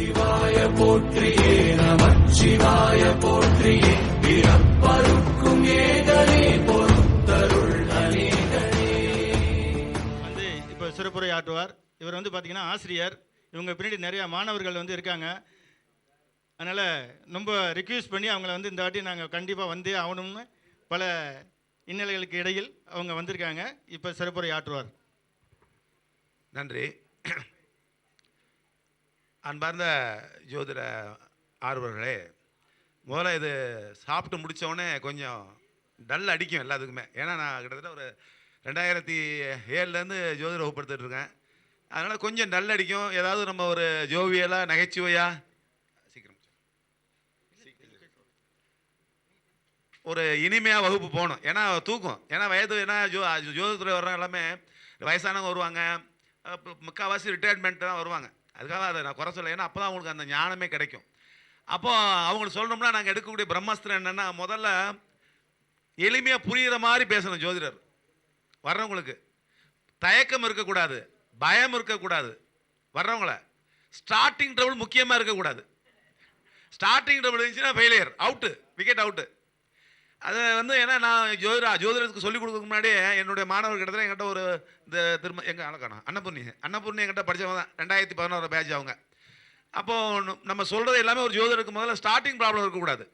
சிவாய போற்றியே நமச்சிவாய போற்றியே. பிறப்பருக்கும் ஏகனே பொறுத்தருள் அநேகனே. வந்து இப்போ சிறப்புரை ஆற்றுவார் இவர் வந்து பார்த்தீங்கன்னா ஆசிரியர். இவங்க பின்னாடி நிறையா மாணவர்கள் வந்து இருக்காங்க. அதனால் ரொம்ப ரிக்வெஸ்ட் பண்ணி அவங்கள வந்து இந்த வாட்டி நாங்கள் கண்டிப்பாக வந்தே ஆகணும்னு பல இன்னல்களுக்கு இடையில் அவங்க வந்திருக்காங்க. இப்போ சிறப்புரை ஆற்றுவார் நன்றி. அன்பார்ந்த ஜோதிட ஆர்வர்களே முதல்ல இது சாப்பிட்டு முடிச்ச கொஞ்சம் டல் அடிக்கும் எல்லாத்துக்குமே. ஏன்னா நான் கிட்டத்தட்ட ஒரு ரெண்டாயிரத்தி ஏழுலேருந்து ஜோதிட வகுப்படுத்திட்டு இருக்கேன். அதனால் கொஞ்சம் டல் அடிக்கும். ஏதாவது நம்ம ஒரு ஜோவியலாக நகைச்சுவையா? சீக்கிரம். ஒரு இனிமையாக வகுப்பு போகணும். ஏன்னா தூக்கும். ஏன்னா வயது ஏன்னா ஜோ ஜோதிடத்துறை வர்றவங்க எல்லாமே வயசானவங்க வருவாங்க. முக்கால்வாசி ரிட்டையர்மெண்ட் தான் வருவாங்க. அதுக்காக அதை நான் குறை சொல்ல ஏன்னா அப்போ தான் அவங்களுக்கு அந்த ஞானமே கிடைக்கும். அப்போது அவங்களுக்கு சொல்லணும்னா நாங்கள் எடுக்கக்கூடிய பிரம்மஸ்திரம் என்னென்னா முதல்ல எளிமையாக புரிகிற மாதிரி பேசணும் ஜோதிடர். வர்றவங்களுக்கு. தயக்கம் இருக்கக்கூடாது. பயம் இருக்கக்கூடாது. வர்றவங்கள. ஸ்டார்டிங் ட்ரபுள் முக்கியமாக இருக்கக்கூடாது. ஸ்டார்டிங் ட்ரபுள் இருந்துச்சுன்னா ஃபெயிலியர் அவுட்டு விக்கெட் அவுட்டு அது வந்து ஏன்னா நான் ஜோதிடா ஜோதிடத்துக்கு சொல்லிக் கொடுக்கறதுக்கு முன்னாடியே என்னுடைய மாணவர் கிட்டத்தட்ட என்கிட்ட ஒரு இந்த திரும்ப எங்கள் அழகானா அன்னபூர்ணி அன்னபூர்ணி என்கிட்ட படிச்சவங்க தான். ரெண்டாயிரத்தி பதினோரு பேட்ச் அவங்க. அப்போது நம்ம சொல்கிறது எல்லாமே ஒரு ஜோதிடருக்கு முதல்ல ஸ்டார்டிங் ப்ராப்ளம் இருக்கக்கூடாது.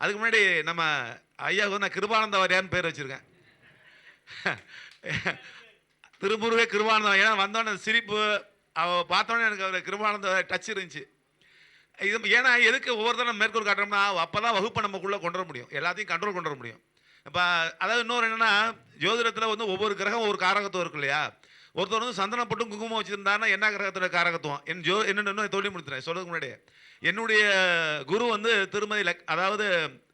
அதுக்கு முன்னாடி நம்ம ஐயாவுக்கு வந்து நான் கிருபானந்த வாரியான்னு பேர் வச்சுருக்கேன். திருமுருகே கிருபானந்தம் ஏன்னா வந்தோடனே சிரிப்பு அவ பார்த்தோன்னே எனக்கு அவர் கிருபானந்த டச் இருந்துச்சு. இது ஏன்னா எதுக்கு ஒவ்வொருத்தரும் மேற்கோள் காட்டுறோம்னா அப்போ தான் வகுப்பை நமக்குள்ளே கொண்டு வர முடியும். எல்லாத்தையும் கண்ட்ரோல் கொண்டு வர முடியும். இப்போ அதாவது இன்னொரு என்னென்னா ஜோதிடத்தில் வந்து ஒவ்வொரு கிரகம் ஒவ்வொரு காரகத்துவம் இருக்கு இல்லையா? ஒருத்தர் வந்து சந்தனம் போட்டும் குங்குமம் வச்சுருந்தாருன்னா என்ன கிரகத்தோட காரகத்துவம்? என் ஜோ என்னென்னு தொழில் முடித்துறேன். சொல்றதுக்கு முன்னாடி என்னுடைய குரு வந்து திருமதி லக் அதாவது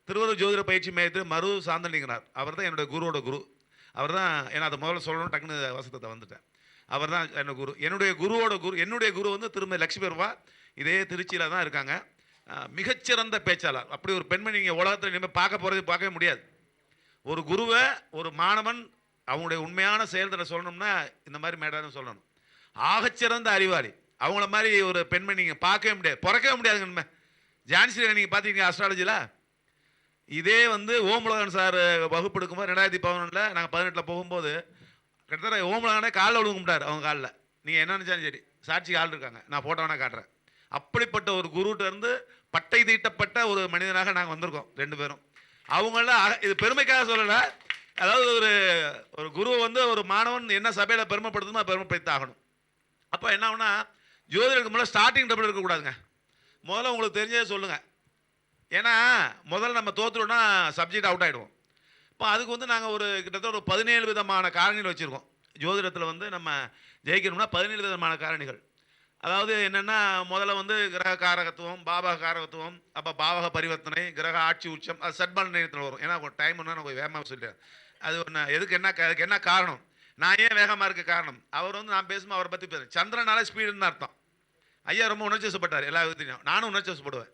திருவள்ளூர் ஜோதிட பயிற்சி மையத்தில் மரு சாந்தலிங்கனார் அவர் தான் என்னுடைய குருவோட குரு. அவர் தான் ஏன்னா அதை முதல்ல சொல்லணும் டக்குன்னு வசத்தத்தை வந்துட்டேன். அவர் தான் என்னோட குரு. என்னுடைய குருவோட குரு என்னுடைய குரு வந்து திருமதி லட்சுமி பெருவா இதே திருச்சியில் தான் இருக்காங்க. மிகச்சிறந்த பேச்சாளர். அப்படி ஒரு பெண்மணி நீங்கள் உலகத்தில் இனிமேல் பார்க்க போகிறது பார்க்கவே முடியாது. ஒரு குருவை ஒரு மாணவன் அவங்களுடைய உண்மையான செயல்திறனை சொல்லணும்னா இந்த மாதிரி மேடம் சொல்லணும். ஆகச்சிறந்த அறிவாளி. அவங்கள மாதிரி ஒரு பெண்மணி நீங்கள் பார்க்கவே முடியாது. பிறக்கவே முடியாதுங்க இனிமே. ஜான்சி நீங்கள் பார்த்தீங்க அஸ்ட்ராலஜியில் இதே வந்து ஓமுலகன் சார் வகுப்பு எடுக்கும்போது ரெண்டாயிரத்தி பதினொன்றில் நாங்கள் பதினெட்டில் போகும்போது கிட்டத்தட்ட ஓமுலகனே காலில் விழுங்க முடியாது அவங்க காலில். நீங்கள் என்ன நினச்சாலும் சரி. சாட்சி ஆள் இருக்காங்க. நான் ஃபோட்டோ வேணால் காட்டுறேன். அப்படிப்பட்ட ஒரு குருட்ட இருந்து பட்டை தீட்டப்பட்ட ஒரு மனிதனாக நாங்கள் வந்திருக்கோம் ரெண்டு பேரும். அவங்களாம் இது பெருமைக்காக சொல்லலை. அதாவது ஒரு ஒரு குருவை வந்து ஒரு மாணவன் என்ன சபையில் பெருமைப்படுத்தணுமோ அதை பெருமைப்படுத்தி ஆகணும். அப்போ என்ன ஆகுனா ஜோதிடருக்கு முதல்ல ஸ்டார்டிங் டபுள் இருக்கக்கூடாதுங்க முதல்ல உங்களுக்கு தெரிஞ்சதை சொல்லுங்கள் ஏன்னா முதல்ல நம்ம தோத்துட்டோம்னா சப்ஜெக்ட் அவுட் ஆகிடுவோம் இப்போ அதுக்கு வந்து நாங்கள் ஒரு கிட்டத்தட்ட ஒரு பதினேழு விதமான காரணிகள் வச்சுருக்கோம். ஜோதிடத்தில் வந்து நம்ம ஜெயிக்கணும்னா பதினேழு விதமான காரணிகள். அதாவது என்னென்னா முதல்ல வந்து கிரக காரகத்துவம் பாபக காரகத்துவம் அப்போ பாவக பரிவர்த்தனை கிரக ஆட்சி உச்சம் அது சட்பல நேரத்தில் வரும். ஏன்னா டைம் ஒன்றா நான் வேகமாக சொல்லிடுறேன். அது ஒன்று எதுக்கு என்ன அதுக்கு என்ன காரணம்? நான் ஏன் வேகமாக இருக்க காரணம்? அவர் வந்து நான் பேசும்போது அவரை பற்றி பேசுகிறேன் சந்திரனால ஸ்பீடுன்னு அர்த்தம். ஐயா ரொம்ப உணர்ச்சி வசப்பட்டார் எல்லா விதத்திலையும். நானும் உணர்ச்சி வசப்படுவேன்.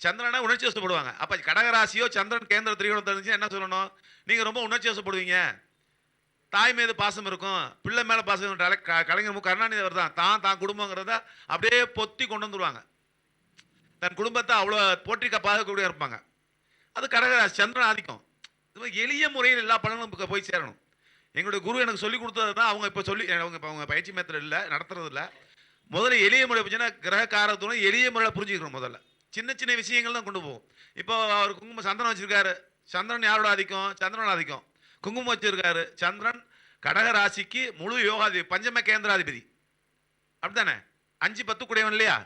சந்திரனா உணர்ச்சி வசப்படுவாங்க. அப்போ கடகராசியோ சந்திரன் கேந்திர திரிகோணம் தெரிஞ்சு என்ன சொல்லணும்? நீங்கள் ரொம்ப உணர்ச்சி வசப்படுவீங்க. தாய் மீது பாசம் இருக்கும் பிள்ளை மேலே பாசம் இருக்கும். க- கலைஞர் மு. கருணாநிதி அவர் தான். தான் தான் குடும்பங்கிறத அப்படியே பொத்தி கொண்டு வந்துடுவாங்க தன் குடும்பத்தை அவ்வளோ போற்றி பாதுகாக்கக்கூடிய இருப்பாங்க. அது கடகராசி சந்திரன் ஆதிக்கம். இது மாதிரி எளிய முறையில் எல்லா பலனும் போய் சேரணும். எங்களுடைய குரு எனக்கு சொல்லிக் கொடுத்தது தான் அவங்க இப்போ சொல்லி அவங்க இப்போ அவங்க பயிற்சி மேத்தில் இல்லை நடத்துறது இல்லை. முதல்ல எளிய முறை போச்சுன்னா கிரக காரத்துவம் எளிய முறையில் புரிஞ்சுக்கணும் முதல்ல. சின்ன சின்ன விஷயங்கள் தான் கொண்டு போவோம். இப்போ அவர் குங்கும சந்திரன் வச்சுருக்காரு. சந்திரன் யாரோட ஆதிக்கம்? சந்திரனோட ஆதிக்கம். குங்குமம் வச்சிருக்காரு சந்திரன் கடக ராசிக்கு முழு யோகாதிபதி பஞ்சம கேந்திராதிபதி. அப்படிதானே அஞ்சு பத்து குடையவன் இல்லையா?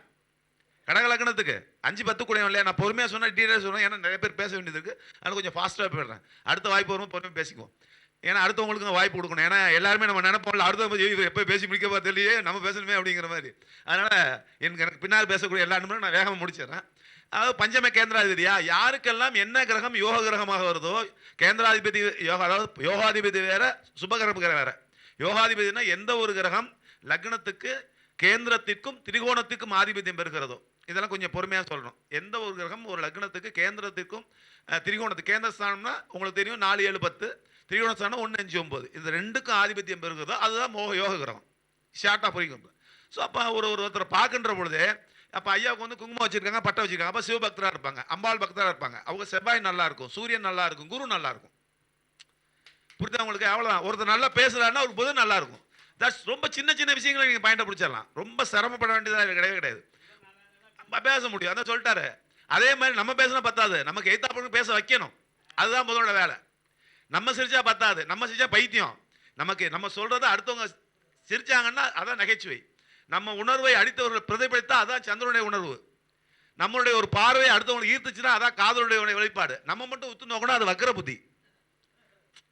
கடக லக்னத்துக்கு அஞ்சு பத்து குடையவன் இல்லையா? நான் பொறுமையாக சொன்னால் டீட்டெயில் சொன்னேன் ஏன்னா நிறைய பேர் பேச வேண்டியது இருக்குது அதனால் கொஞ்சம் ஃபாஸ்ட்டாக போயிடுறேன். அடுத்த வாய்ப்பு வரும்போது பொறுமையாக பேசிக்குவோம். ஏன்னா அடுத்தவங்களுக்கு வாய்ப்பு கொடுக்கணும். ஏன்னா எல்லாருமே நம்ம நினைப்போம்ல அடுத்த எப்போ பேசி முடிக்க தெரியலையே நம்ம பேசணுமே அப்படிங்கிற மாதிரி. அதனால் எனக்கு எனக்கு பின்னால் பேசக்கூடிய எல்லா நிமிடம் நான் வேகமாக முடிச்சிடுறேன். அதாவது பஞ்சம கேந்திராதிபதியா? யாருக்கெல்லாம் என்ன கிரகம் யோக கிரகமாக வருதோ கேந்திராதிபதி யோகா அதாவது யோகாதிபதி வேற சுபகிரகம் வேற. யோகாதிபதினா எந்த ஒரு கிரகம் லக்னத்துக்கு கேந்திரத்திற்கும் திரிகோணத்துக்கும் ஆதிபத்தியம் பெறுகிறதோ? இதெல்லாம் கொஞ்சம் பொறுமையாக சொல்லணும். எந்த ஒரு கிரகம் ஒரு லக்னத்துக்கு கேந்திரத்திற்கும் திரிகோணத்துக்கு கேந்திரஸ்தானம்னா உங்களுக்கு தெரியும் நாலு ஏழு பத்து. திரிகோண ஸ்தானம் ஒன்று அஞ்சு ஒம்பது இது ரெண்டுக்கும் ஆதிபத்தியம் பெறுகிறதோ அதுதான் மோக யோக கிரகம். ஷார்ட்டாக புரியும் ஸோ அப்போ ஒரு ஒரு ஒருத்தரை பார்க்கின்ற பொழுது அப்போ ஐயாவுக்கு வந்து குங்குமம் வச்சுருக்காங்க பட்டை வச்சுருக்காங்க. அப்போ சிவபக்தராக இருப்பாங்க. அம்பாள் பக்தராக இருப்பாங்க. அவங்க செவ்வாய் நல்லா இருக்கும். சூரியன் நல்லா இருக்கும். குரு நல்லா இருக்கும். புரியுதா உங்களுக்கு? அவ்வளோதான் ஒருத்தர் நல்லா பேசுகிறாருன்னா அவருக்கு புதன் நல்லா இருக்கும். தட்ஸ் ரொம்ப சின்ன சின்ன விஷயங்களை நீங்கள் பாயிண்டை பிடிச்சிடலாம் ரொம்ப சிரமப்பட வேண்டியதாக கிடையவே கிடையாது. நம்ம பேச முடியும். அதான் சொல்லிட்டாரு. அதே மாதிரி நம்ம பேசினா பத்தாது. நமக்கு எய்த்தாப்புக்கு பேச வைக்கணும். அதுதான் முதலோட வேலை. நம்ம சிரிச்சா பத்தாது. நம்ம சிரிச்சா பைத்தியம். நமக்கு நம்ம சொல்கிறத அடுத்தவங்க சிரிச்சாங்கன்னா அதான் நகைச்சுவை. நம்ம உணர்வை அடித்தவர்கள் பிரதிபலித்தா அதான் சந்திரனுடைய உணர்வு. நம்மளுடைய ஒரு பார்வையை அடுத்தவங்களை ஈர்த்துச்சுன்னா அதான் காதலுடைய வெளிப்பாடு. நம்ம மட்டும் உத்து நோக்கணும் அது வக்கர புத்தி.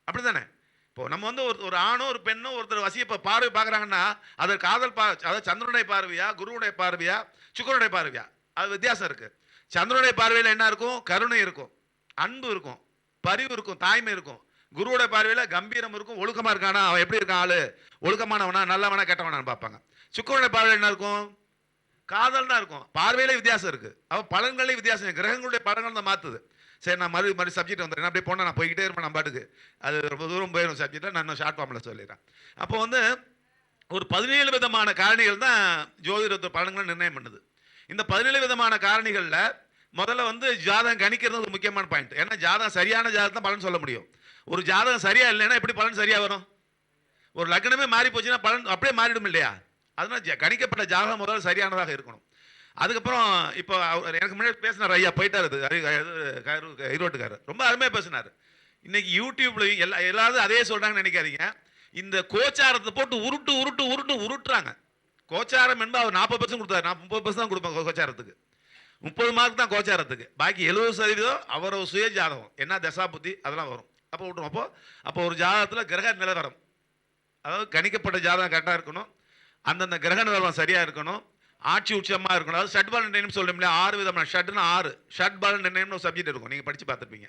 அப்படி தானே இப்போ நம்ம வந்து ஒரு ஒரு ஆணோ ஒரு பெண்ணோ ஒருத்தர் வசிய பார்வை பார்க்குறாங்கன்னா அது காதல் பா அதாவது சந்திரனுடைய பார்வையா குருவுடைய பார்வையா சுக்கரனுடைய பார்வையா? அது வித்தியாசம் இருக்குது சந்திரனுடைய பார்வையில் என்ன இருக்கும்? கருணை இருக்கும். அன்பு இருக்கும். பரிவு இருக்கும். தாய்மை இருக்கும். குருவுடைய பார்வையில் கம்பீரம் இருக்கும். ஒழுக்கமாக இருக்கானா? அவன் எப்படி இருக்கான் ஆளு? ஒழுக்கமானவனா? நல்லவனா? கெட்டவனான்னு பார்ப்பாங்க. சுக்கரனுடைய பார்வையில் என்ன இருக்கும்? காதல் தான் இருக்கும். பார்வையிலே வித்தியாசம் இருக்கு. அப்போ பலன்களே வித்தியாசம். கிரகங்களுடைய பலன்கள் தான் மாத்துது. சரி நான் மறு மறு சப்ஜெக்ட் வந்துடுறேன். அப்படியே போனால் நான் போய்கிட்டே இருப்பேன் நான் பாட்டுக்கு. அது ரொம்ப தூரம் போயிடும் சப்ஜெக்டை நான் இன்னும் ஷார்ட் ஃபார்மில் சொல்லிடுறேன். அப்போ வந்து ஒரு பதினேழு விதமான காரணிகள் தான் ஜோதிடத்தை பலன்களை நிர்ணயம் பண்ணுது. இந்த பதினேழு விதமான காரணிகளில் முதல்ல வந்து ஜாதகம் கணிக்கிறது ஒரு முக்கியமான பாயிண்ட் ஏன்னா ஜாதகம் சரியான ஜாதகம் தான் பலன் சொல்ல முடியும். ஒரு ஜாதகம் சரியாக இல்லைன்னா எப்படி பலன் சரியாக வரும்? ஒரு லக்னமே மாறி போச்சுன்னா பலன் அப்படியே மாறிடும் இல்லையா அதனால் ஜ- கணிக்கப்பட்ட ஜாதகம் முதல்ல சரியானதாக இருக்கணும். அதுக்கப்புறம் இப்போ அவர் எனக்கு முன்னாடி பேசினார் ஐயா போயிட்டார் இது அரி- ஈரோட்டுக்காரர். ரொம்ப அருமையாக பேசினார். இன்னைக்கு யூடியூப்லையும் எல்லா எல்லாரும் அதே சொல்கிறாங்கன்னு நினைக்காதீங்க. இந்த கோச்சாரத்தை போட்டு உருட்டு உருட்டு உருட்டு உருட்டுறாங்க. கோச்சாரம் என்பது அவர் நாற்பது பர்சன்ட் கொடுத்தாரு. நான் முப்பது பர்சன்ட் தான் கொடுப்பேன் கோச்சாரத்துக்கு. முப்பது மார்க் தான் கோச்சாரத்துக்கு. பாக்கி எழுபது சதவீதம் அவரோட சுய ஜாதகம். என்ன தசா புத்தி அதெல்லாம் வரும். அப்போ விட்டுரும். அப்போ அப்போ ஒரு ஜாதகத்தில் கிரக நிலவரம். அதாவது கணிக்கப்பட்ட ஜாதகம் கரெக்டாக இருக்கணும். அந்தந்த கிரக நிலவரம் சரியாக இருக்கணும். ஆட்சி உச்சமாக இருக்கணும். அதாவது ஷட் பலன் நிர்ணயம் சொல்லும் ஆறு விதமான ஷட்னு ஆறு. ஷட் பலன் நிர்ணயம்னு ஒரு சப்ஜெக்ட் இருக்கும். நீங்கள் படித்து பார்த்துருப்பீங்க.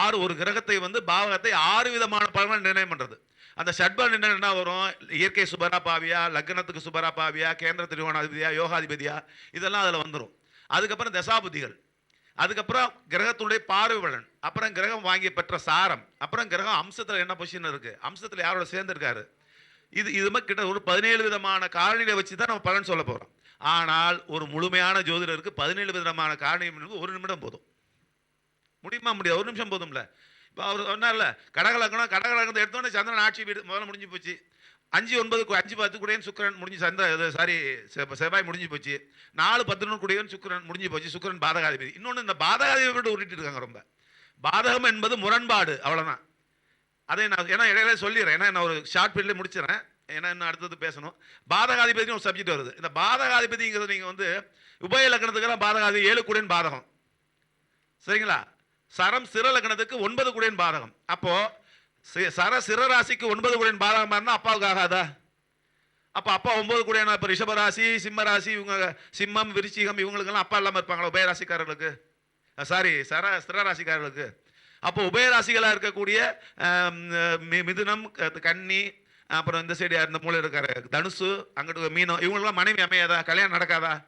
ஆறு ஒரு கிரகத்தை வந்து பாவகத்தை ஆறு விதமான பலன்கள் நிர்ணயம் பண்ணுறது அந்த ஷட் பலன் நிர்ணயம் என்ன வரும்? இயற்கை சுபரா பாவியா லக்னத்துக்கு சுபரா பாவியா கேந்திர திருவோணாதிபதியா யோகாதிபதியா? இதெல்லாம் அதில் வந்துடும் அதுக்கப்புறம் தசாபுதிகள். அதுக்கப்புறம் கிரகத்துடைய பார்வை பலன். அப்புறம் கிரகம் வாங்கி பெற்ற சாரம். அப்புறம் கிரகம் அம்சத்தில் என்ன பொசிஷன் இருக்கு? அம்சத்தில் யாரோட சேர்ந்துருக்காரு? இது இது மாதிரி கிட்ட ஒரு பதினேழு விதமான காரணிகளை வச்சு தான் நம்ம பலன் சொல்ல போகிறோம் ஆனால் ஒரு முழுமையான ஜோதிடருக்கு பதினேழு விதமான காரணிகள் ஒரு நிமிடம் போதும். முடியுமா முடியாது? ஒரு நிமிஷம் போதும்ல. இப்போ அவர் சொன்னார்ல கடகலக்கணம் கடகலக்கணத்தை எடுத்தோடனே சந்திரன் ஆட்சி வீடு முதல்ல முடிஞ்சு போச்சு. அஞ்சு ஒன்பது கு- அஞ்சு பத்து கூடயன் சுக்கிரன் முடிஞ்சு சந்திர சாரி செவ்வாய் முடிஞ்சு போச்சு. நாலு பதினொன்று கூடயன் சுக்கிரன் முடிஞ்சு போச்சு சுக்கிரன் பாதகாதிபதி. இன்னொன்று இந்த பாதகாதிபதி விட்டு உருட்டிட்டு இருக்காங்க ரொம்ப. பாதகம் என்பது முரண்பாடு அவ்வளோதான் அதை நான் ஏன்னா இடையில சொல்லிடுறேன். ஏன்னா நான் ஒரு ஷார்ட் பீரியட்ல முடிச்சிடறேன். ஏன்னா இன்னும் அடுத்தது பேசணும். பாதகாதிபதினு ஒரு சப்ஜெக்ட் வருது. இந்த பாதகாதிபதிங்கிறது நீங்கள் வந்து உபய லக்கணத்துக்கெல்லாம் பாதகாதி ஏழு கூடையன் பாதகம். சரிங்களா? சரம் சிற லக்னத்துக்கு ஒன்பது குடையன் பாதகம். அப்போது சர சிற ராசிக்கு ஒன்பது குடையன் பாதகமாக இருந்தால் அப்பாவுக்கு ஆகாதா? அப்போ அப்பா ஒம்பது கூடையான இப்போ ரிஷபராசி ராசி இவங்க சிம்மம் விருச்சிகம் இவங்களுக்கெல்லாம் அப்பா இல்லாமல் இருப்பாங்களா உபயராசிக்காரர்களுக்கு சாரி சர சிறராசிக்காரர்களுக்கு அப்போ உபயராசிகளாக இருக்கக்கூடிய மி- மிதுனம் க- கன்னி அப்புறம் இந்த சைடு இந்த மூலையில் இருக்காரு தனுசு அங்கிட்டு மீனம். இவங்களுக்குலாம் மனைவி அமையாதா? கல்யாணம் நடக்காதா?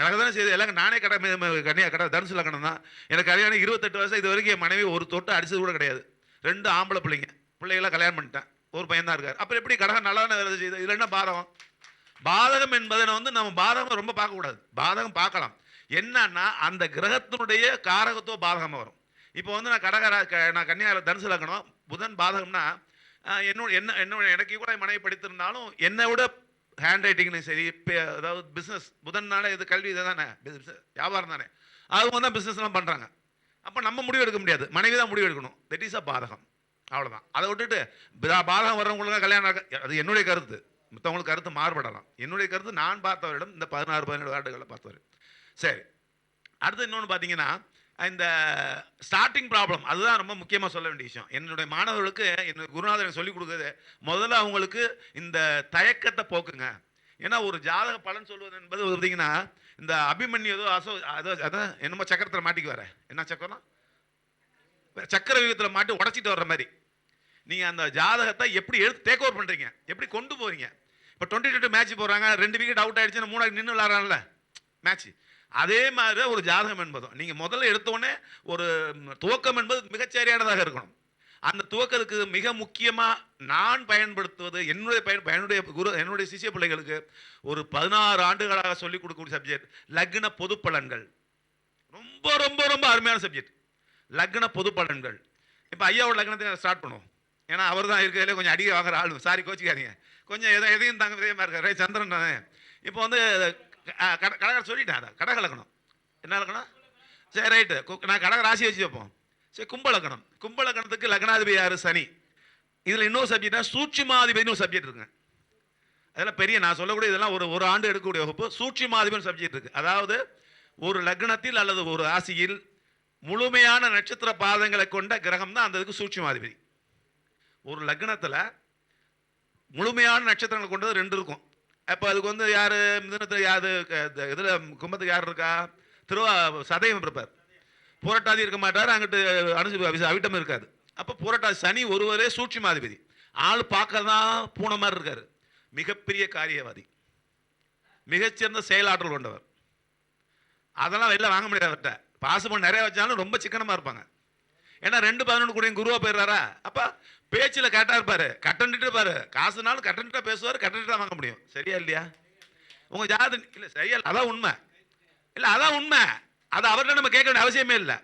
நடக்கதானே செய்யுது. எல்லாம் நானே கடை மி- கன்னியா கடை தனுசு லக்கணம் தான் எனக்கு கல்யாணம் இருபத்தெட்டு வருஷம் இது வரைக்கும் என் மனைவி ஒரு தொட்டு அடிச்சது கூட கிடையாது. ரெண்டு ஆம்பளை பிள்ளைங்க. பிள்ளைகளாம் கல்யாணம் பண்ணிட்டேன். ஒரு பையன் தான் இருக்கார். அப்புறம் எப்படி கடகம் நல்லா வேலை செய்யுது? இதில் என்ன பாதகம்? பாதகம் என்பதை வந்து நம்ம பாதகம் ரொம்ப பார்க்கக்கூடாது. பாதகம் பார்க்கலாம். என்னன்னா அந்த கிரகத்தினுடைய காரகத்துவ பாதகமாக வரும். இப்போ வந்து நான் கடகரா க- நான் கன்னியாவில் தனுசு இருக்கணும் புதன் பாதகம்னா என்னோட என்ன என்னோட எனக்கு கூட மனைவி படித்திருந்தாலும் என்னை விட ஹேண்ட் ரைட்டிங்னு சரி இப்போ அதாவது பிஸ்னஸ் புதன்னால இது கல்வி இதை தானே வியாபாரம் தானே. அவங்க தான் பிஸ்னஸ்லாம் பண்ணுறாங்க அப்போ நம்ம முடிவு எடுக்க முடியாது. மனைவி தான் முடிவு எடுக்கணும். தட் இஸ் அ பாதகம். அவ்வளோதான் அதை விட்டுட்டு பாதகம் வர்றவங்களுக்கு கல்யாணம் அது என்னுடைய கருத்து. மற்றவங்களுக்கு கருத்து மாறுபடலாம். என்னுடைய கருத்து நான் பார்த்தவரிடம் இந்த பதினாறு பதினேழு ஆண்டுகளில் பார்த்தவர். சரி. அடுத்து இன்னொன்று பார்த்தீங்கன்னா இந்த ஸ்டார்டிங் ப்ராப்ளம் அதுதான் ரொம்ப முக்கியமாக சொல்ல வேண்டிய விஷயம். என்னுடைய மாணவர்களுக்கு என்னுடைய குருநாதர் சொல்லிக் கொடுக்குறது முதல்ல அவங்களுக்கு இந்த தயக்கத்தை போக்குங்க. ஏன்னா ஒரு ஜாதக பலன் சொல்வது என்பது பார்த்தீங்கன்னா இந்த அபிமன்யு ஏதோ அசோ அதோ அதான் என்னமோ சக்கரத்தில் மாட்டிக்கு வர. என்ன சக்கரம் சக்கர வியூகத்தில் மாட்டி உடச்சிட்டு வர்ற மாதிரி. நீங்கள் அந்த ஜாதகத்தை எப்படி எடுத்து டேக் ஓவர் பண்ணுறீங்க எப்படி கொண்டு போகிறீங்க இப்போ டுவெண்ட்டி டுவெண்ட்டி மேட்ச் போகிறாங்க ரெண்டு விக்கெட் அவுட் ஆகிடுச்சுன்னா மூணாவது நின்று விளாட்றான்ல. மேட்ச் அதே மாதிரி தான் ஒரு ஜாதகம் என்பதும். நீங்கள் முதல்ல எடுத்தோடனே ஒரு துவக்கம் என்பது மிகச்சரியானதாக இருக்கணும். அந்த துவக்கத்துக்கு மிக முக்கியமாக நான் பயன்படுத்துவது என்னுடைய பயன் என்னுடைய குரு என்னுடைய சிசிய பிள்ளைகளுக்கு ஒரு பதினாறு ஆண்டுகளாக சொல்லிக் கொடுக்கக்கூடிய சப்ஜெக்ட் லக்ன பொது பலன்கள் ரொம்ப ரொம்ப ரொம்ப அருமையான சப்ஜெக்ட் லக்ன பொது பலன்கள் இப்போ ஐயாவோட லக்னத்தை ஸ்டார்ட் பண்ணுவோம். ஏன்னா அவர் தான் இருக்கிறதுல கொஞ்சம் அடிக்க வாங்குற ஆள். சாரி கோச்சிக்காதீங்க. கொஞ்சம் எதை எதையும் தாங்க மாதிரி இருக்காரு. சந்திரன் தானே. இப்போ வந்து அஹ், கட சொல்லிட்டேன் அதை. கடக லக்னம் என்ன லக்னம் சரி ரைட்டு நான் கடக ராசி வச்சு வைப்போம். சரி கும்பலக்கணம். கும்பலக்கணத்துக்கு லக்னாதிபதி யார்? சனி. இதில் இன்னொரு சப்ஜெக்ட்னா சூட்சிமாதிபதினு ஒரு சப்ஜெக்ட் இருக்குங்க அதெல்லாம் பெரிய நான் சொல்லக்கூடிய இதெல்லாம் ஒரு ஒரு ஆண்டு எடுக்கக்கூடிய வகுப்பு. சூட்சுமாதிபதி சப்ஜெக்ட் இருக்குது அதாவது ஒரு லக்னத்தில் அல்லது ஒரு ராசியில் முழுமையான நட்சத்திர பாதங்களை கொண்ட கிரகம் தான் அந்த இதுக்கு சூட்சுமாதிபதி. ஒரு லக்னத்தில் முழுமையான நட்சத்திரங்கள் கொண்டது ரெண்டு இருக்கும். அப்போ அதுக்கு வந்து யார்? மிதனத்தில் யார்? இதில் கும்பத்துக்கு யார் இருக்கா? திருவா சதயம் இருப்பார். புரட்டாதி இருக்க மாட்டார் அங்கிட்டு அனுசு அவிட்டம் இருக்காது. அப்போ புரட்டாதி சனி ஒருவரே சூட்சுமாதிபதி. ஆள் பார்க்க தான் பூனை மாதிரி இருக்கார். மிகப்பெரிய காரியவாதி. மிகச்சிறந்த செயலாற்றல் கொண்டவர். அதெல்லாம் வெளில வாங்க முடியாது அவர்கிட்ட. பாசுபம் நிறைய வச்சாலும் ரொம்ப சிக்கனமாக இருப்பாங்க. ஏன்னா ரெண்டு பதினொன்று கூட குருவா போயிடுறாரா? அப்போ பேச்சில் கரெக்டா இருப்பாரு. கட்டன்ட்டு இருப்பாரு காசுனாலும் கட்டன்ட்டா பேசுவார் கட்டன்ட்டா வாங்க முடியும். சரியா இல்லையா? உங்க ஜாதி இல்லை சரியா அதான் உண்மை. இல்லை அதான் உண்மை. அது அவர்கிட்ட நம்ம கேட்க வேண்டிய அவசியமே இல்லை.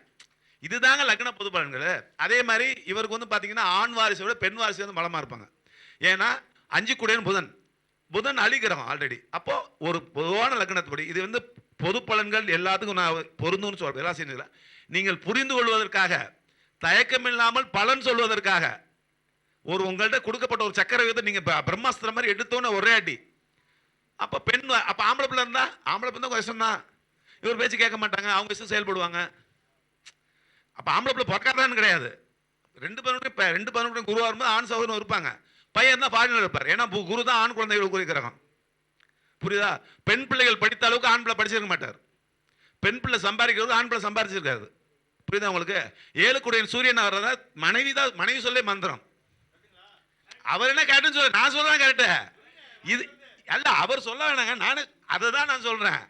இதுதாங்க லக்ன பொது பலன்கள். அதே மாதிரி இவருக்கு வந்து பார்த்தீங்கன்னா ஆண் வாரிசை விட பெண் வாரிசு வந்து பலமா இருப்பாங்க. ஏன்னா அஞ்சு குடையன் புதன். புதன் அழிக்கிறோம் ஆல்ரெடி அப்போது ஒரு பொதுவான லக்னத்துப்படி இது வந்து பொது பலன்கள் எல்லாத்துக்கும் நான் பொருந்தும்னு சொல்றேன். எல்லாம் செஞ்சதில்ல நீங்கள் புரிந்து கொள்வதற்காக தயக்கமில்லாமல் பலன் சொல்வதற்காக ஒரு உங்கள்கிட்ட கொடுக்கப்பட்ட ஒரு சக்கர விதத்தை நீங்க பிரம்மாஸ்திரம் மாதிரி எடுத்தோன்னே ஒரே அடி. அப்ப பெண் அப்போ அப்ப ஆம்பளை பிள்ளை இருந்தா ஆம்பளை பிள்ளை கொஞ்சம் கஷ்டம் தான் இவர் பேச்சு கேட்க மாட்டாங்க அவங்க இஷ்டம் செயல்படுவாங்க. அப்ப ஆம்பளை பிள்ளை பொக்காதான்னு கிடையாது. ரெண்டு பேரும் இப்போ ரெண்டு பேரும் குருவா இருக்கும்போது ஆண் சகோதரன் இருப்பாங்க. பையன் தான் ஃபாரினர் இருப்பார். ஏன்னா குரு தான் ஆண் குழந்தைகள் குறிக்கிறகம் புரியுதா? பெண் பிள்ளைகள் படித்த அளவுக்கு ஆண் பிள்ளை படிச்சிருக்க மாட்டார். பெண் பிள்ளை சம்பாதிக்கிறது ஆண் பிள்ளை சம்பாதிச்சிருக்காரு. புரியுதா உங்களுக்கு? ஏழு குடையன் சூரியன் வர்றதா மனைவி தான் மனைவி சொல்லே மந்திரம். அவர் என்ன கரெக்ட்னு சொல்ல நான் சொல்றேன் கரெக்டு இது அல்ல அவர் சொல்ல வேணாங்க. நானே அதை தான் நான் சொல்றேன்.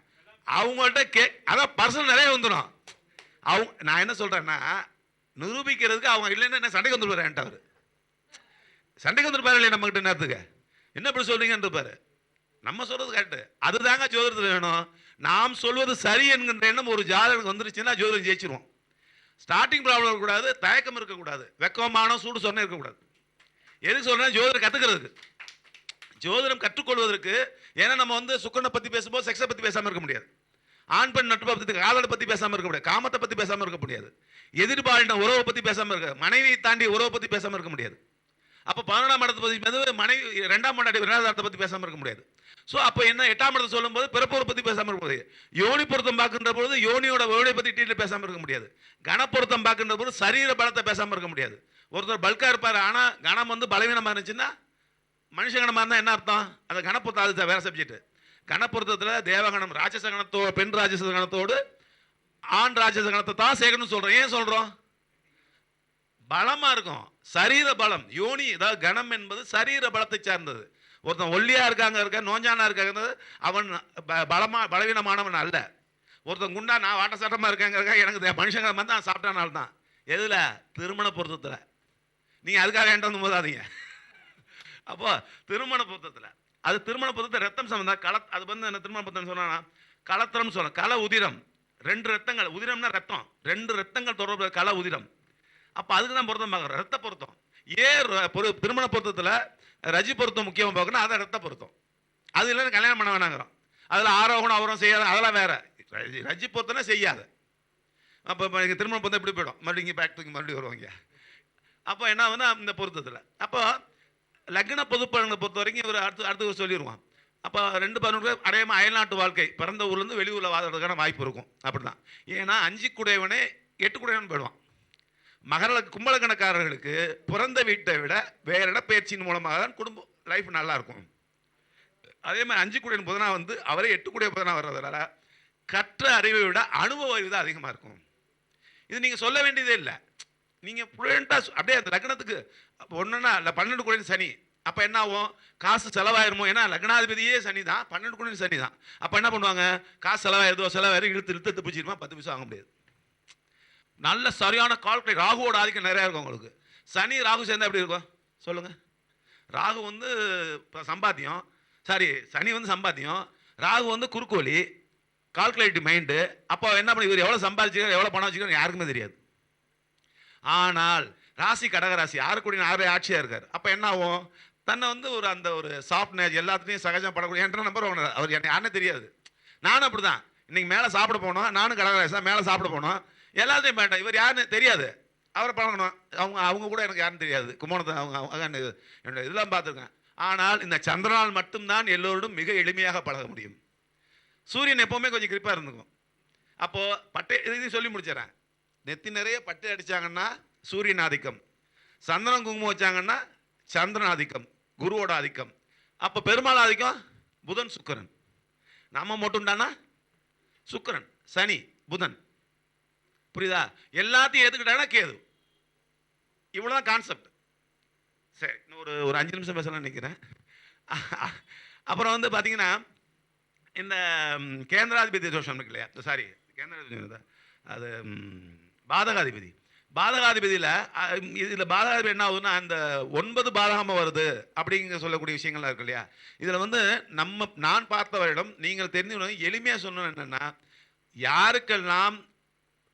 அவங்கள்ட்ட கே அதான் பர்சனல் நிறைய வந்துடும் அவங்க நான் என்ன சொல்கிறேன்னா நிரூபிக்கிறதுக்கு அவங்க இல்லைன்னா என்ன சண்டைக்கு வந்துருவாரு என்கிட்ட அவர். சண்டைக்கு வந்துருப்பாரு இல்லையா நம்மகிட்ட என்னத்துக்கு நேரத்துக்கு என்ன இப்படி சொல்றீங்கன்னு நம்ம சொல்கிறது கரெக்டு அதுதாங்க ஜோதிடத்தில் வேணும். நாம் சொல்வது சரி என்கின்ற எண்ணம் ஒரு ஜாதகனுக்கு வந்துருச்சுன்னா ஜோதிடம் ஜெயிச்சிருவோம். ஸ்டார்டிங் ப்ராப்ளம் இருக்கக்கூடாது தயக்கம் இருக்கக்கூடாது. வெக்கமான சூடு சொன்ன இருக்கக்கூடாது. எதுக்கு சொல்றேன் ஜோதிடம் கத்துக்கிறதுக்கு. ஜோதிடம் கற்றுக்கொள்வதற்கு ஏன்னா நம்ம வந்து சுக்கரனை பத்தி பேசும்போது செக்ஸை பத்தி பேசாம இருக்க முடியாது. ஆண் பெண் நட்பை பத்தி காதலை பத்தி பேசாம இருக்க முடியாது. காமத்தை பத்தி பேசாம இருக்க முடியாது. எதிர்பாலின உறவை பத்தி பேசாம இருக்க மனைவியை தாண்டி உறவை பத்தி பேசாம இருக்க முடியாது. அப்ப பதினொன்றாம் இடத்தை பத்தி பேசும்போது மனைவி ரெண்டாம் மண்டாடி ரெண்டாவது இடத்தை பத்தி பேசாம இருக்க முடியாது. ஸோ அப்போ என்ன எட்டாம் இடத்தை சொல்லும்போது பிறப்போரை பற்றி பேசாமல் இருக்க முடியாது. யோனி பொருத்தம் பார்க்கின்ற பொழுது யோனியோட யோனியை பற்றி டீட்டில் பேசாமல் இருக்க முடியாது. கணப்பொருத்தம் பார்க்கின்ற பொழுது சரீர பலத்தை பேசாமல் இருக்க முடியாது. ஒருத்தர் பல்காக இருப்பார் ஆனால் கணம் வந்து பலவீனமாக இருந்துச்சுன்னா மனுஷ கணமாக இருந்தால் என்ன அர்த்தம்? அந்த கணப்பொருத்தம் அது வேறு சப்ஜெக்ட் கணப்பொருத்தத்தில் தேவகணம் ராட்சச கணத்தோ பெண் ராட்சச கணத்தோடு ஆண் ராட்சச கணத்தை தான் சேர்க்கணும்னு சொல்கிறோம் ஏன் சொல்கிறோம் பலமாக இருக்கும். சரீர பலம் யோனி அதாவது கணம் என்பது சரீர பலத்தை சார்ந்தது. ஒருத்தன் ஒல்லியாக இருக்காங்க இருக்க நோஞ்சானா இருக்காங்க அவன் ப- பலமா பலவீனமானவன் அல்ல. ஒருத்தன் குண்டா நான் வாட்ட இருக்காங்க இருக்கேங்க எனக்கு மனுஷங்க வந்து நான் சாப்பிட்டானால தான் எதில்? திருமண பொருத்தத்தில். நீங்கள் அதுக்காக ஏன்ட்டு போதாதீங்க அப்போ திருமண புத்தத்தில் அது திருமண புத்தத்தை ரத்தம் சம்பந்தம் கல அது வந்து என்ன திருமண புத்தம் சொன்னா கலத்திரம் சொல்ல கல உதிரம். ரெண்டு ரத்தங்கள் உதிரம்னா ரத்தம். ரெண்டு ரத்தங்கள் தொடர்பு கல உதிரம். அப்போ அதுக்கு தான் பொருத்தம் பார்க்குறோம் ரத்த பொருத்தம். ஏன் ர- பொரு- திருமண பொருத்தத்தில் ரஜி பொருத்தம் முக்கியமாக பார்க்கணும் அதை ரத்த பொருத்தம். அது இல்லைன்னு கல்யாணம் பண்ண வேணாங்கிறோம். அதில் ஆரோகணம் அவரம் செய்யாத அதெல்லாம் வேற. ரஜி- ரஜி பொருத்தம்னா செய்யாது. அப்போ இப்போ நீங்கள் திருமணம் பொருத்தம் எப்படி போயிடும்? மறுபடியும் இங்கே பேக் தூக்கி மறுபடியும் வருவாங்க. அப்போ என்ன வந்து இந்த பொருத்தத்தில். அப்போ லக்ன பொதுப்பலனை பொறுத்த வரைக்கும் இவர் அடுத்து அடுத்து சொல்லிடுவான் அப்போ ரெண்டு பதினொன்று அடையாமல் அயல்நாட்டு வாழ்க்கை பிறந்த ஊர்லேருந்து வெளியூரில் வாழ்றதுக்கான வாய்ப்பு இருக்கும். அப்படிதான் ஏன்னா அஞ்சு குடையவனே எட்டு குடையவன் போயிடுவான். மகர கும்பலக்கணக்காரர்களுக்கு பிறந்த வீட்டை விட வேற இடப்பெயர்ச்சியின் மூலமாக தான் குடும்பம் லைஃப் நல்லா இருக்கும். அதே மாதிரி அஞ்சு குடையன் புதனா வந்து அவரே எட்டு குடைய புதனா வர்றதுனால கற்ற அறிவை விட அனுபவ அறிவு தான் அதிகமாக இருக்கும். இது நீங்கள் சொல்ல வேண்டியதே இல்லை. நீங்கள் ஃப்ளூயண்ட்டாக அப்படியே அந்த லக்னத்துக்கு ஒன்றுன்னா இல்லை பன்னெண்டு குடையன் சனி. அப்போ என்ன ஆகும்? காசு செலவாயிருமோ? ஏன்னா லக்னாதிபதியே சனி தான் பன்னெண்டு குடையன் சனி தான் அப்போ என்ன பண்ணுவாங்க? காசு செலவாயிருதோ செலவாயிரும் இழுத்து இழுத்து தப்பிச்சிருமா பத்து பைசா வாங்க முடியாது. நல்ல சரியான கால்குலேட் ராகுவோட ஆதிக்கம் நிறையா இருக்கும் உங்களுக்கு. சனி ராகு சேர்ந்தா எப்படி இருக்கும்? சொல்லுங்கள் ராகு வந்து இப்போ சம்பாத்தியம். சாரி சனி வந்து சம்பாத்தியம். ராகு வந்து குறுக்கோலி கால்குலேட்டிவ் மைண்டு அப்போ என்ன பண்ணி இவர் எவ்வளோ சம்பாதிச்சிருக்காரு எவ்வளோ பணம் வச்சுருக்காரு யாருக்குமே தெரியாது. ஆனால் ராசி கடகராசி ஆறு கோடி ஆறு ஆட்சியாக இருக்கார். அப்போ என்ன ஆகும் தன்னை வந்து ஒரு அந்த ஒரு சாஃப்ட்னஸ் எல்லாத்துலேயும் சகஜம் படக்கூடிய என்ற நம்பர் ஒன்று அவர் எனக்கு யாருன்னே தெரியாது. நானும் அப்படி தான் இன்னைக்கு மேலே சாப்பிட போனோம். நானும் கடகராசி தான் மேலே சாப்பிட போனோம். எல்லாத்தையும் வேண்டாம் இவர் யாருன்னு தெரியாது. அவரை பழகணும். அவங்க அவங்க கூட எனக்கு யாருன்னு தெரியாது. கும்போணத்தை அவங்க அவங்க என்னோட இதெல்லாம் பார்த்துருக்கேன். ஆனால் இந்த சந்திரனால் மட்டும்தான் எல்லோரும் மிக எளிமையாக பழக முடியும். சூரியன் எப்போவுமே கொஞ்சம் கிரிப்பாக இருந்துக்கும். அப்போது பட்டை இதையும் சொல்லி முடிச்சிடறேன். நெத்தி நிறைய பட்டு அடித்தாங்கன்னா சூரியன் ஆதிக்கம் சந்திரன் குங்குமம் வச்சாங்கன்னா சந்திரன் ஆதிக்கம் குருவோட ஆதிக்கம். அப்போ பெருமாள் ஆதிக்கம் புதன் சுக்கரன். நம்ம மட்டும்டானா சுக்கரன் சனி புதன். புரியுதா? எல்லாத்தையும் எதுக்கிட்டாங்கன்னா கேது. இவ்வளோதான் கான்செப்ட் சரி இன்னும் ஒரு ஒரு அஞ்சு நிமிஷம் பேசலாம்னு நினைக்கிறேன். அப்புறம் வந்து பார்த்தீங்கன்னா இந்த கேந்திராதிபதி தோஷம் இருக்கு இல்லையா? சாரி கேந்திராதிபதி அது பாதகாதிபதி. பாதகாதிபதியில் இதில் பாதகாதிபதி என்ன ஆகுதுன்னா அந்த ஒன்பது பாதகமாக வருது அப்படிங்கிற சொல்லக்கூடிய விஷயங்கள்லாம் இருக்கு இல்லையா? இதில் வந்து நம்ம நான் பார்த்தவரிடம் நீங்கள் தெரிஞ்சு எளிமையாக சொல்லணும் என்னென்னா யாருக்கெல்லாம்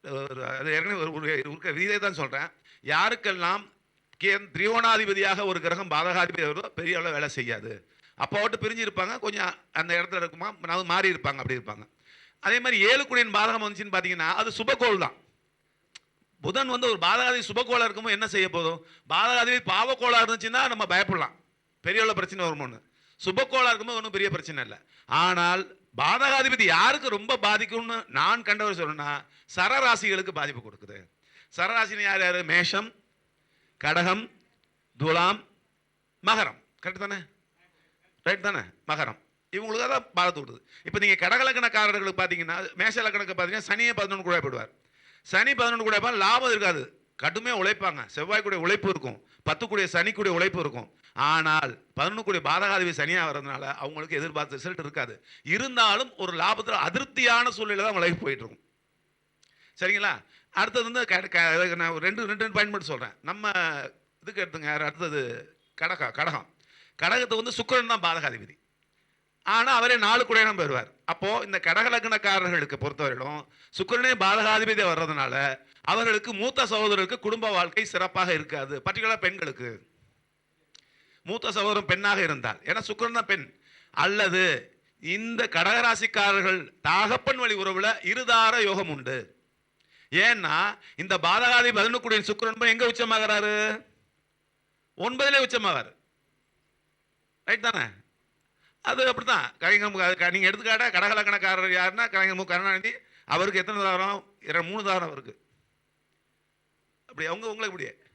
ஒரு- அது ஏற்கனவே இருக்க தான் சொல்கிறேன் யாருக்கெல்லாம் கே திரிகோணாதிபதியாக ஒரு கிரகம் பாதகாதிபதி வருதோ பெரிய அளவு வேலை செய்யாது. அப்போ விட்டு பிரிஞ்சு இருப்பாங்க கொஞ்சம் அந்த இடத்துல இருக்குமா நான் மாறி இருப்பாங்க அப்படி இருப்பாங்க. அதே மாதிரி ஏழு குடியின் பாதகம் வந்துச்சுன்னு பார்த்தீங்கன்னா அது சுபகோள் தான். புதன் வந்து ஒரு பாதகாதி சுபக்கோளாக இருக்கும்போது என்ன செய்ய போதும்? பாதகாதி பாவக்கோளாக இருந்துச்சுன்னா நம்ம பயப்படலாம். பெரிய அளவு பிரச்சனை வருமோன்னு சுபக்கோளாக இருக்கும்போது ஒன்றும் பெரிய பிரச்சனை இல்லை. ஆனால் பாதகாதிபதி யாருக்கு ரொம்ப பாதிக்கும்னு நான் கண்டவர் சொல்லணும்னா சரராசிகளுக்கு பாதிப்பு கொடுக்குது. சரராசின்னு யார் யார்? மேஷம் கடகம் துலாம் மகரம். கரெக்ட் தானே? ரைட் தானே? மகரம். இவங்களுக்கு தான் பாதத்து கொடுக்குது. இப்போ நீங்கள் கடகலக்கணக்காரர்களுக்கு பார்த்தீங்கன்னா மேஷ லக்கணக்கு பார்த்தீங்கன்னா சனியை பதினொன்று கூட போயிடுவார் சனி பதினொன்று கூட லாபம் இருக்காது. கடுமையாக உழைப்பாங்க. செவ்வாய் உழைப்பு இருக்கும். பத்துக்குடைய சனிக்குடைய உழைப்பு இருக்கும். ஆனால் பதினொன்று கூடிய பாதகாதிபதி சனியாக வர்றதுனால அவங்களுக்கு எதிர்பார்த்த ரிசல்ட் இருக்காது. இருந்தாலும் ஒரு லாபத்தில் அதிருப்தியான சூழ்நிலை தான் அவங்க லைஃப் சரிங்களா? அடுத்தது வந்து க- நான் ஒரு ரெண்டு ரெண்டு பாயிண்ட் மட்டும் சொல்கிறேன் நம்ம இதுக்கு எடுத்துங்க அடுத்தது கடகம் கடகம். கடகத்தை வந்து சுக்கரன் தான் பாதகாதிபதி. ஆனால் அவரே நாலு குடையினம் பெறுவார் அப்போது இந்த கடகலக்கணக்காரர்களுக்கு பொறுத்தவரையிலும் சுக்கிரனே பாலகாதிபதி வர்றதுனால அவர்களுக்கு மூத்த சகோதரருக்கு குடும்ப வாழ்க்கை சிறப்பாக இருக்காது. பர்டிகுலராக பெண்களுக்கு. மூத்த சகோதரன் பெண்ணாக இருந்தால். ஏன்னா சுக்கரன் தான் பெண். அல்லது இந்த கடகராசிக்காரர்கள் தாகப்பன் வழி உறவில் இருதார யோகம் உண்டு. ஏன்னா இந்த பாதகாதி பதினொக்குடியின் சுக்கரன் எங்கே உச்சமாகிறாரு? உச்சமாகறாரு ஒன்பதுல உச்சமாவார். ரைட் தானே? அது அப்படித்தான். கலைஞர் மு- க- நீங்க எடுத்துக்காட்டா கடகலக்கணக்காரர் யாருன்னா கலைஞர் மு கருணாநிதி. அவருக்கு எத்தனை தாரம் இர- மூணு தாரம் அவருக்கு. அப்படி அவங்க உங்களுக்கு இப்படியே.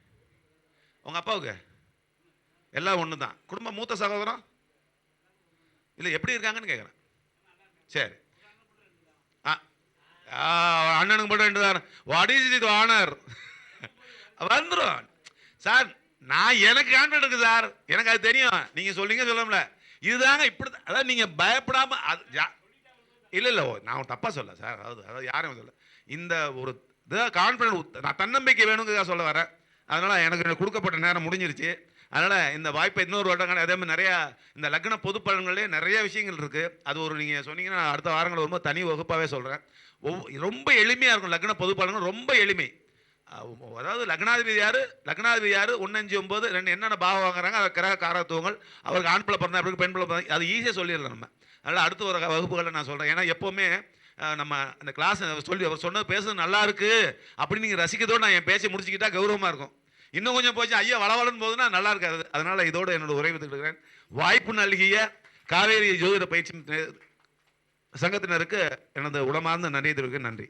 உங்கள் அப்பாவுக்கு? எல்லாம் ஒன்று தான் குடும்ப மூத்த சகோதரம்? இல்லை எப்படி இருக்காங்கன்னு கேட்குறேன் சரி. ஆ ஆ, அண்ணனுக்கு மட்டும் ரெண்டு தாரம் வாட் இஸ் இது ஆனர் வந்துடும் சார் நான் எனக்கு கான்ஃபிடன்ட் இருக்கு சார். எனக்கு அது தெரியும். நீங்கள் சொல்லிங்க சொல்லல இதுதாங்க இப்படி தான் அதாவது நீங்கள் பயப்படாம அது இல்லை இல்லை ஓ, நான் தப்பாக சொல்ல சார். அதாவது அதாவது யாரும் சொல்ல இந்த ஒரு இதாக கான்ஃபிடன்ட் நான் தன்னம்பிக்கை வேணுங்கிறதா சொல்ல வரேன். அதனால் எனக்கு எனக்கு கொடுக்கப்பட்ட நேரம் முடிஞ்சிருச்சு. அதனால் இந்த வாய்ப்பை இன்னொரு வருடம் அதே மாதிரி நிறையா இந்த லக்ன பொது பலன்களே நிறைய விஷயங்கள் இருக்குது அது ஒரு நீங்கள் சொன்னீங்கன்னா நான் அடுத்த வாரங்கள் வரும்போது தனி வகுப்பாகவே சொல்கிறேன் ஒவ்வொ- ரொம்ப எளிமையாக இருக்கும் லக்ன பொது பலன்கள் ரொம்ப எளிமை. அதாவது லக்னாதிபதி யார்? லக்னாதிபதி யாரு? ஒன்னஞ்சு ஒம்பது ரெண்டு என்னென்ன பாவம் வாங்குறாங்க? அதை கிரக காரத்துவங்கள். அவருக்கு ஆண் பிள்ளை பிறந்தா எப்படி பெண் பிள்ளை பிறந்தா? அது ஈஸியாக சொல்லிடலாம் நம்ம. அதனால் அடுத்த ஒரு வகுப்புகளை நான் சொல்கிறேன் ஏன்னா எப்போவுமே நம்ம அந்த கிளாஸ் சொல்லி அவர் சொன்னது பேசுறது நல்லா இருக்குது அப்படின்னு நீங்கள் ரசிக்கிறதோடு நான் என் பேச்சை முடிச்சுக்கிட்டா கௌரவமாக இருக்கும். இன்னும் கொஞ்சம் போச்சு ஐயா வளவலன்னு போதுன்னா நல்லா இருக்காது. அதனால் இதோட என்னோட உரை வித்துக்கிறேன் வாய்ப்பு நல்கிய காவேரி ஜோதிட பயிற்சி சங்கத்தினருக்கு எனது உடமார்ந்த நன்றி தெரிவிக்க நன்றி.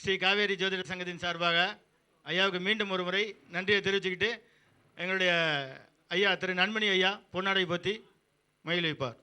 ஸ்ரீ காவேரி ஜோதிட சங்கத்தின் சார்பாக ஐயாவுக்கு மீண்டும் ஒரு முறை நன்றியை தெரிவிச்சுக்கிட்டு எங்களுடைய ஐயா திரு நன்மணி ஐயா பொன்னாடை பற்றி மகிழ்விப்பார்.